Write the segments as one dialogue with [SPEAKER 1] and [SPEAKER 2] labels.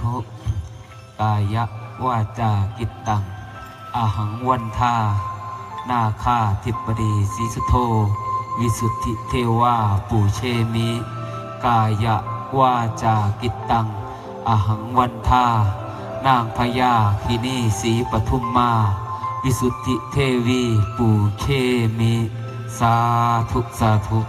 [SPEAKER 1] ธุกายะวาจากิตตังอาหังวันทานาคาทิปดีสีสุโธวิสุทธิเทวาปูเชมิ กายะวาจากิตตังอาหังวันทานางพญาคินีสีปทุมมา วิสุทธิเทวีปูเชมิ สาธุสาธุ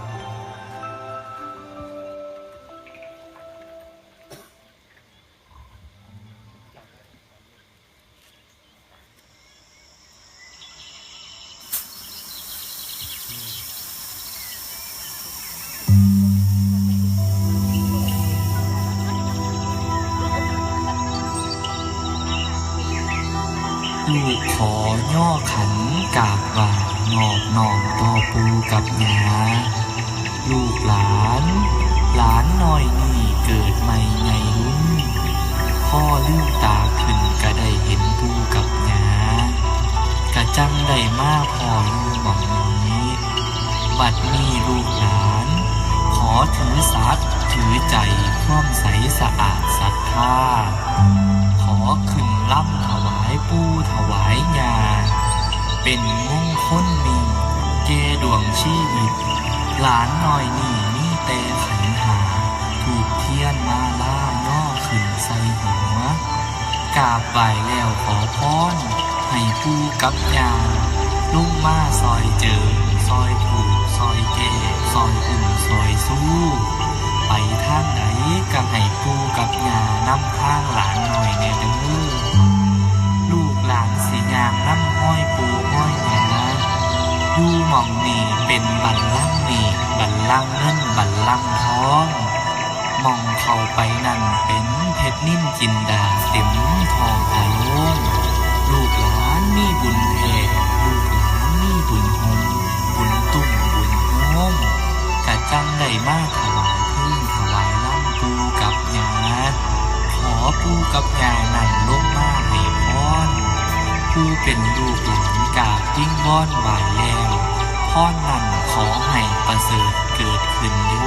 [SPEAKER 2] ลูกขอย่อขันกาบไหว่านอบนอมต่อปูกับยาลูกหลาน หลานน้อยนี่เกิดใหม่ไงลุ้นพ่อลืมตาขึ้นก็ได้เห็นปูกับยากะจังได้มากพออยู่หมองนี้ บัดนี้ลูกหลาน ขอถือสัตว์ถือใจความใสสะอาดศรัทธาขอขึ้นล่ำถวา วายยา เป็นมงคลมีเกดวงชีวิต หลานน้อยนี่มีแต่ขันหา ถูกเทียนมาล่าย่อขึ้นใส่หัวกราบไหวแล้วขอพรให้ปู่กับยาลุงมาซอยเจิมซอยถูก ซอยเกซอยอุ่มซอยสู้ เป็นบัลลังก์นี่บัลลังก์เงินบัลลังก์ทองมองเข้าไปนั่นเป็นเพชรนิ่มจินดาเต็มทองอาโลงลูกหลานมีบุญแท้ลูกหลานมีบุญหงบุญตุ้มบุญโฮมกะจังได้มากถวายพึ่งถวายล่ำปูกับยาขอปูกับยานั่นลงมาให้พรผู้เป็นลูกหลานกาบยิ่งบ้อนไหวแล้ว พ่อนั่นขอให้ประเสริฐเกิดขึ้นเ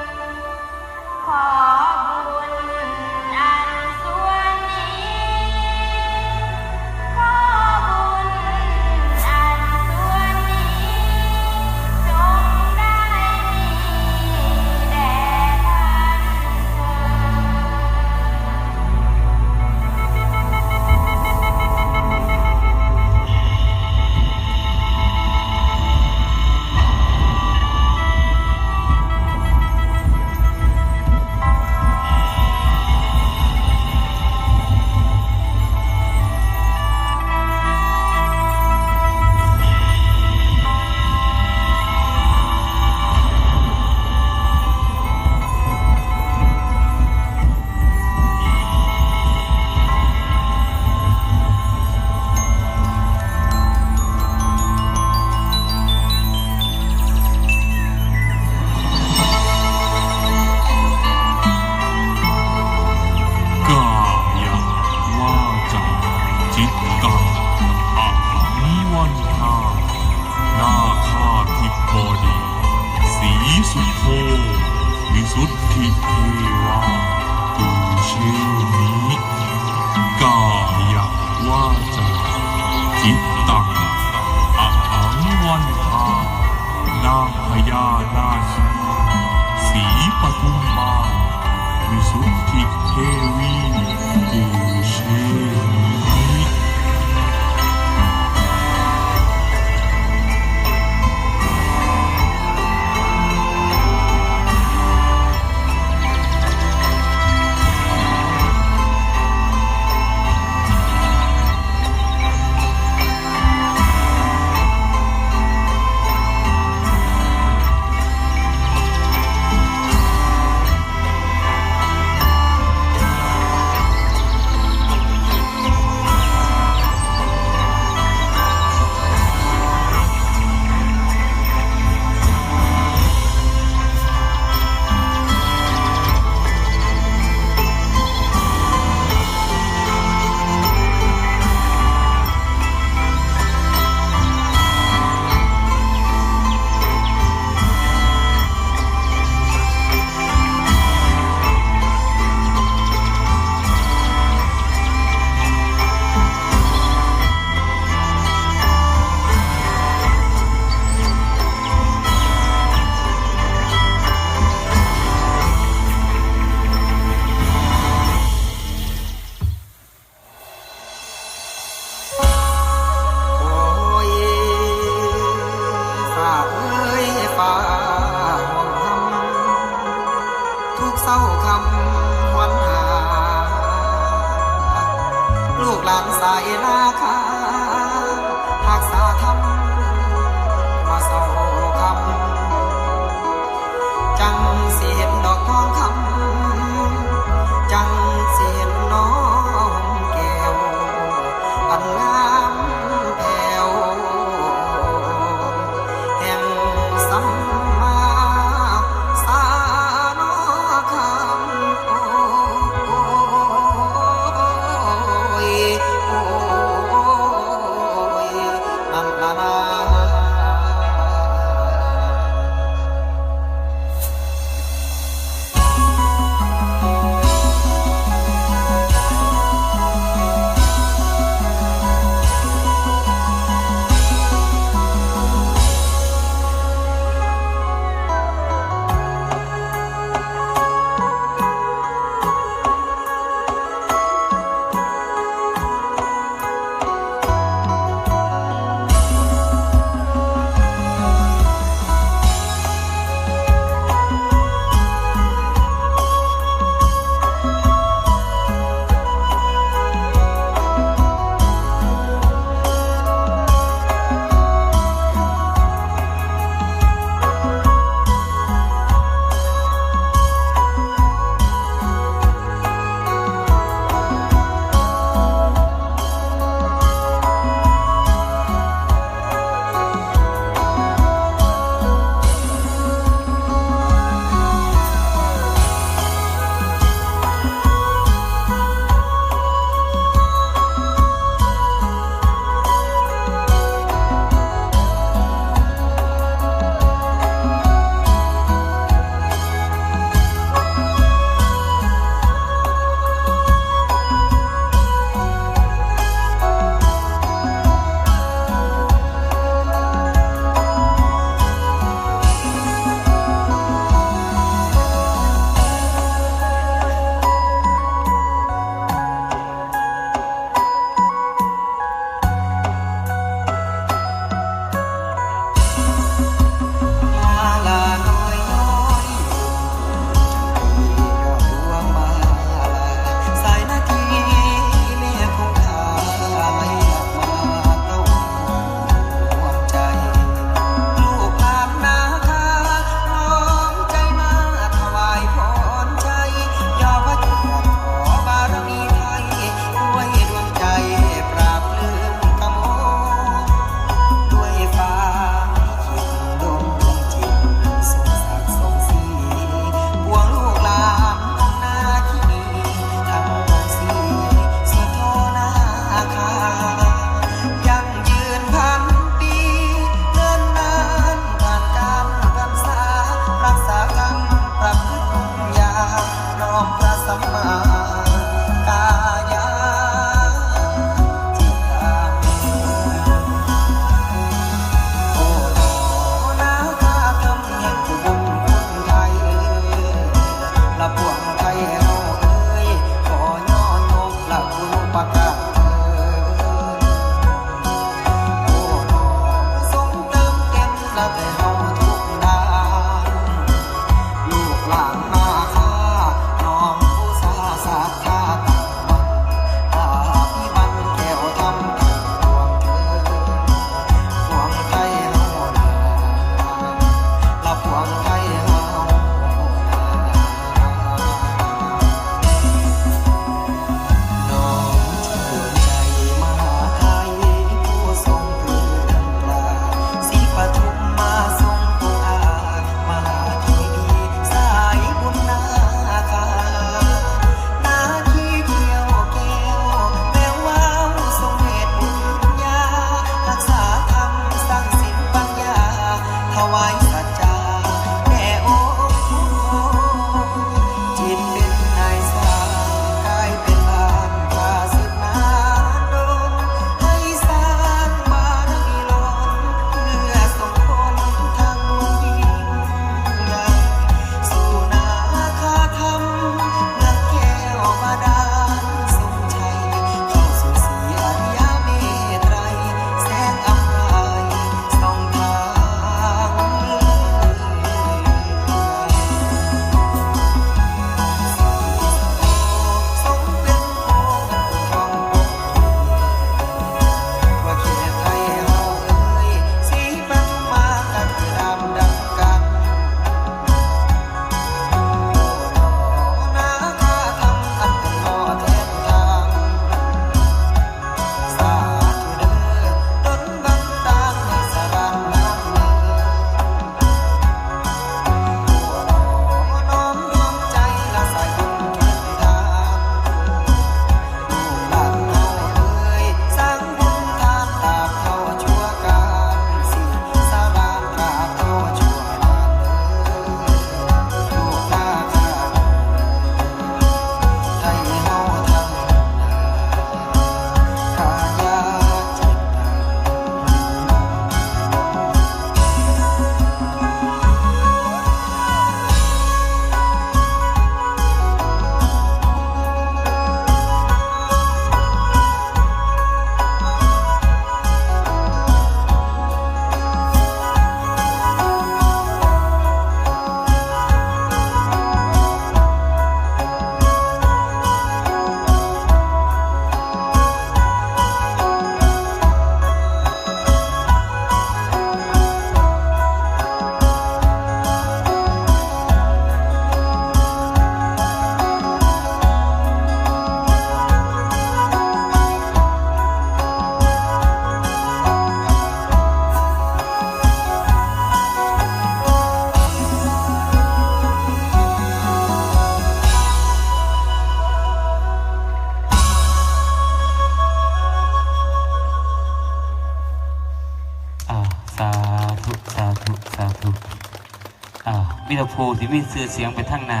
[SPEAKER 2] ผู้
[SPEAKER 1] ที่มีชื่อเสียงไปทั้งหน้า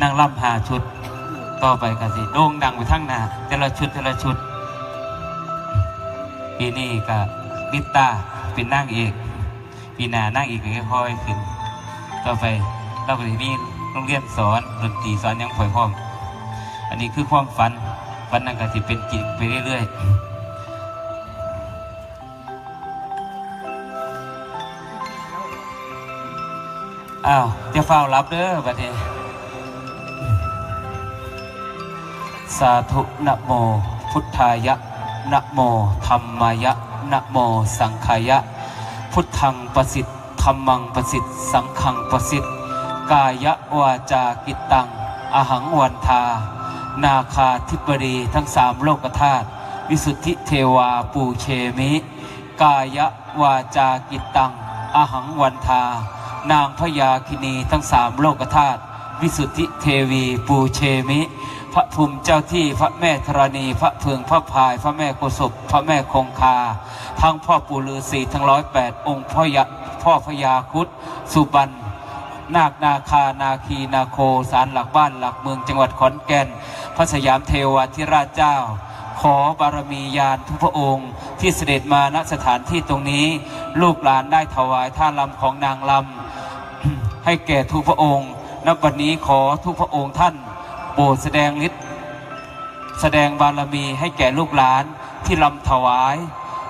[SPEAKER 1] นั่งล่ำหาชุดต่อไปก็สิโด่งดังไปทั้งหน้าแต่ละชุดแต่ละชุดปีนี้ก็ลิตตาเป็นนางเอกปีหน้านางเอกก็ค่อยๆขึ้น ต่อไปเราก็จะมีโรงเรียนสอนดนตรีสอนยังผ่อยพร้อม อันนี้คือความฝันฝันนั้นก็จะเป็นจริงไปเรื่อยๆ อ้าวจะเฝ้ารับเด้อบัดนี้ สาธุนะโม พุทธายะนะโมธรรมายะนะโม สังขายะ พุทธังประสิทธิ์ธรรมังประสิทธิ์ สังฆังประสิทธิ์ กายะวาจากิตตัง อหังวันทา นาคาธิบดีทั้งสามโลกธาตุวิสุทธิเทวาปูเชมิ กายะวาจากิตตัง อหังวันทา นางพญาคินีทั้งสามโลกธาตุวิสุทธิเทวีปูเชมิ พระภูมิเจ้าที่พระแม่ธรณี พระเพึงพระพาย พระแม่โกศพพระแม่คงคา ทั้งพ่อปู่ฤาษีทั้งร้อยแปดองค์พ่อยะพ่อพญาคุดสุบันนาคนาคานาคีนาโคสารหลักบ้านหลักเมืองจังหวัดขอนแก่น พระสยามเทวาธิราชเจ้า อบารมียานทุกพระองค์ ที่เสด็จมาณสถานที่ตรงนี้ ลูกหลานได้ถวายท่าลำของนางลำให้แก่ทุกพระองค์ณบัดนี้ขอทุกพระองค์ท่านโปรดแสดงฤทธิ์แสดงบารมีให้แก่ลูกหลานที่ลำถวาย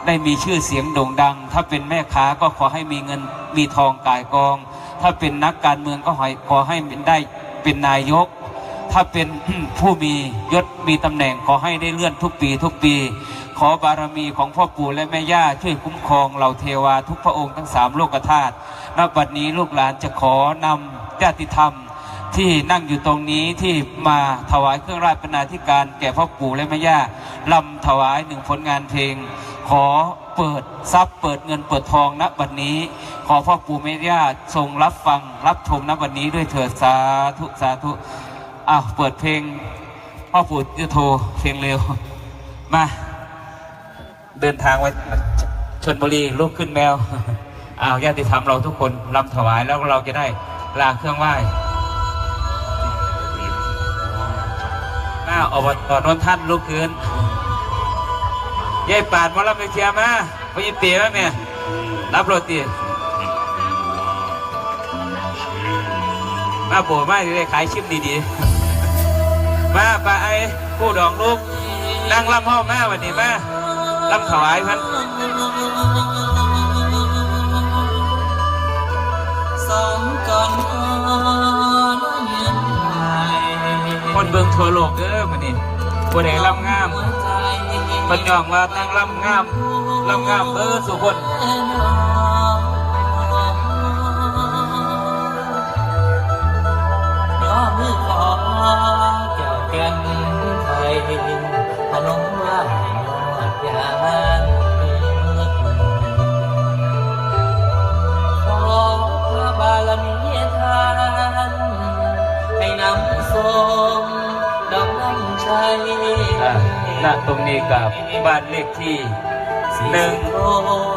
[SPEAKER 1] ได้มีชื่อเสียงโด่งดัง ถ้าเป็นแม่ค้าก็ขอให้มีเงินมีทองกายกอง ถ้าเป็นนักการเมืองก็ขอขอให้ได้เป็นนายก ถ้าเป็นผู้มียศมีตำแหน่งขอให้ได้เลื่อนทุกปีทุกปี ขอบารมีของพ่อปู่และแม่ย่าช่วยคุ้มครองเหล่าเทวาทุกพระองค์ทั้งสามโลกธาตุณบัดนี้ลูกหลานจะขอนำญาติธรรมที่นั่งอยู่ตรงนี้ที่มาถวายเครื่องราชบรรณาธิการแก่พ่อปู่และแม่ย่าลำถวายหนึ่งผลงานเพลง ขอเปิดทรัพย์เปิดเงินเปิดทองณบัดนี้ ขอพ่อปู่แม่ย่าทรงรับฟังรับชมณบัดนี้ด้วยเถิดสาธุสาธุ อ้าวเปิดเพลงพ่อปู่จะโทรเพลงเร็ว มา เดินทางไปชนบุรีลูกขึ้นแมวอ้าวญาติธรรมเราทุกคนรำถวายแล้วเราจะได้ลาเครื่องไหว้หน้าอบตนนท่านลูกคืนยายปาดมารับไปเชียร์มาไปยินเตี๋ยมั้งเนี่ยรับโรตีมาโบมาจะได้ขายชิมดีๆ มาปาไอ้ผู้ดองลูกนั่งลำห้องมาวันนี้มาลำถวายพัน
[SPEAKER 2] สองก่อนก่อนเงียบหาย
[SPEAKER 1] คนเบิ่งทั่วโลกเด้อมันนี่ผู้ใดลำงาม
[SPEAKER 2] หัวใจ
[SPEAKER 1] เพิ่นยองว่านั่งลำงามลำงามเบอร์สุคน
[SPEAKER 2] แน่นอนย่อมือขอเจ้าแก่นไทยพนมร่างยอดยานขอพระบารมีท่านให้นำทรงดำน้ำชัย
[SPEAKER 1] ณตรงนี้กับบ้านเลขที่หนึ่ง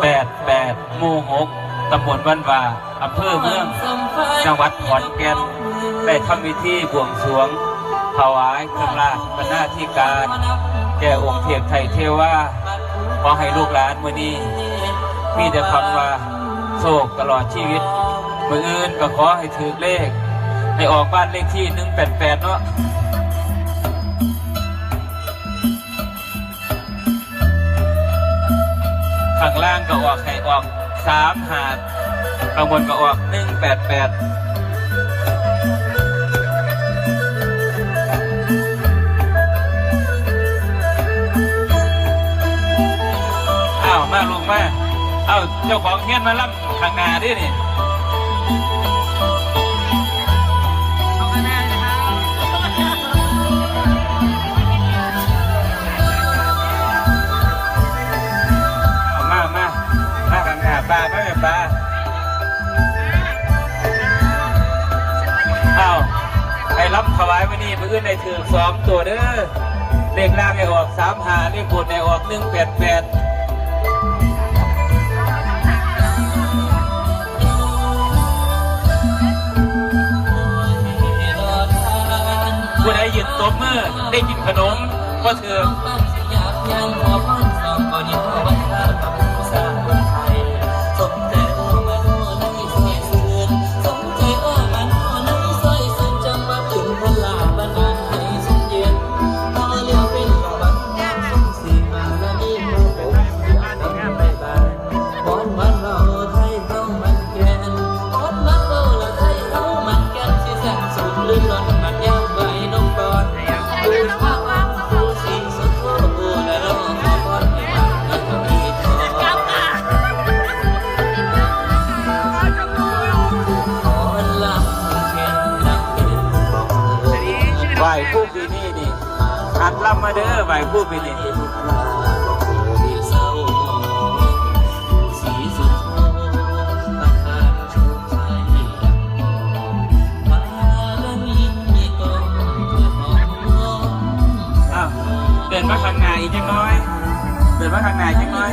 [SPEAKER 1] แปดแปดหมู่หกตำบลบ้านว่าอำเภอเมือง จังหวัดขอนแก่นได้ทำพิธีบวงสรวง ถวายเครื่องราชบรรณาธิการ แก่องค์เทพไทยเทวาขอให้ลูกหลานมื่อนี้ มีแต่คำว่าโชคตลอดชีวิตมืออื่นก็ขอให้ถือเลข ให้ออกบ้านเลขที่หนึ่งแปดแปดเนาะข้างล่างก็ออกให้ออกสามหาดข้างบนก็ออกหนึ่งแปดแปด มาลงมา เอ้าเจ้าของเฮียนมาล่ำข้างหน้าดินี่เอามามามาข้างหน้าปลาไม่เป็นปลาเอ้าให้รับถวายมานี่มืออื่นได้ถือสองตัวเด้อเลขล่างให้ออกสามหาเลขบนให้ออกหนึ่งแปดแปด ต
[SPEAKER 3] บมือได้กินขนมก็เถือิ
[SPEAKER 1] นมาข้างหน้า
[SPEAKER 3] อี
[SPEAKER 1] ก
[SPEAKER 3] จังน้อย เดินมาข้างหน้าอีกจังน้อย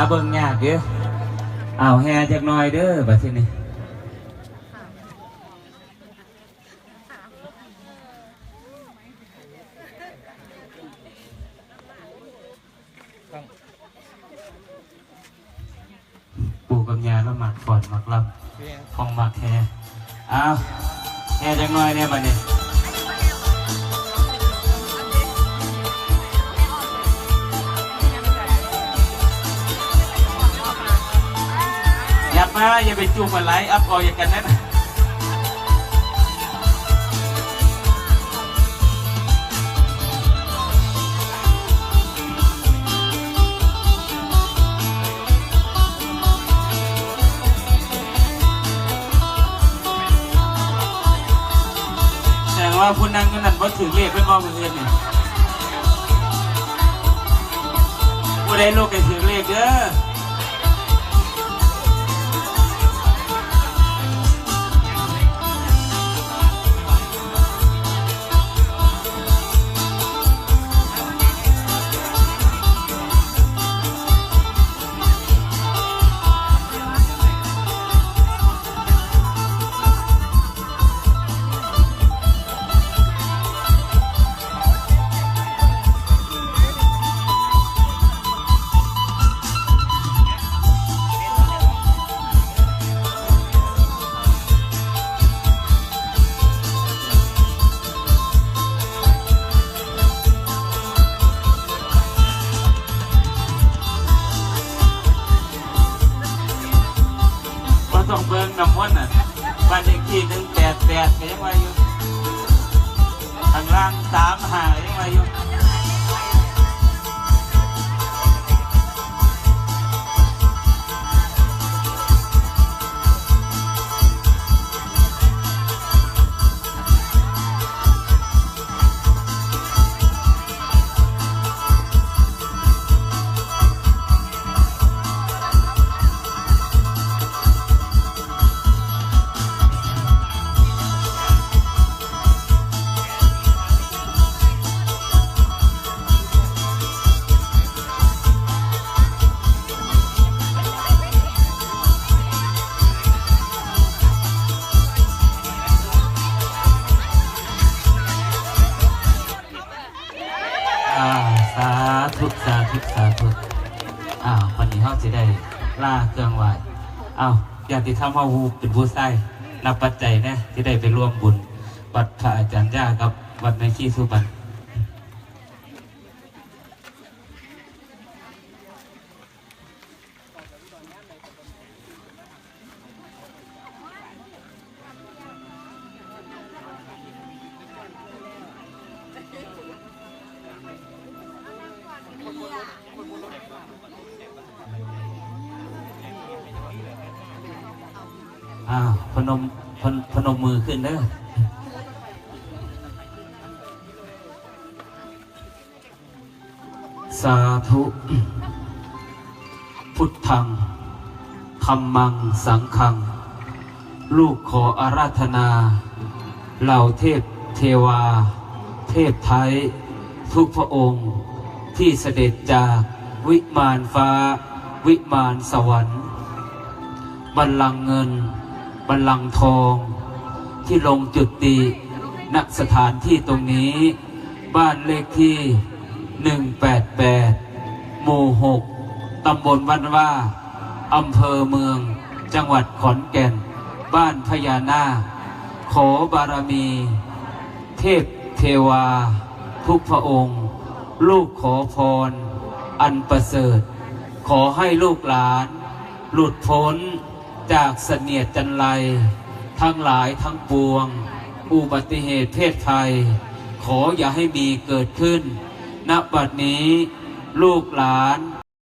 [SPEAKER 3] า
[SPEAKER 1] เบิ่งยากเด้อเอา
[SPEAKER 4] แห่จั
[SPEAKER 3] ก
[SPEAKER 1] น้อยเด้อบัดนี้ปู่กับยาละหมักฝอนหมักลับของหมักแห่เอาแห่จักน้อยเนี่ยบัดนี้ อย่ามาอย่าไปจูงมาไลฟ์อัพออย่ากันนะแสดงว่าผู้นั่งนั่นว่าถือเลขเป็นมองเงินเนี่ยผู้ใดลูกก็ถือเลขเด้อ แปดก็ยังว่าอยู่ข้างล่างสามหายาสาธุสาธุสาธุอ้าววันนี้เขาจะได้ล่าเครื่องไหวอ้าวอยากที่ทำเขาเป็นผู้ใส่นับปัจจัยนะที่ได้ไปร่วมบุญวัดพระอาจารย์ย่ากับวัดในที่สุบัน ธรรมังสังฆัง ลูกขออาราธนา เหล่าเทพเทวา เทพไทย ทุกพระองค์ที่เสด็จจากวิมานฟ้า วิมานสวรรค์ บัลลังเงิน บัลลังทอง ที่ลงจุดติณสถานที่ตรงนี้ บ้านเลขที่ 188 หมู่ 6 ตำบลบ้านว่า อำเภอเมือง จังหวัดขอนแก่น บ้านพญานาค ขอบารมี เทพเทวา ทุกพระองค์ ลูกขอพร อันประเสริฐ ขอให้ลูกหลาน หลุดพ้นจากเสนียดจันไรทั้งหลายทั้งปวง อุบัติเหตุเพศภัย ขออย่าให้มีเกิดขึ้น ณ บัดนี้ ลูกหลาน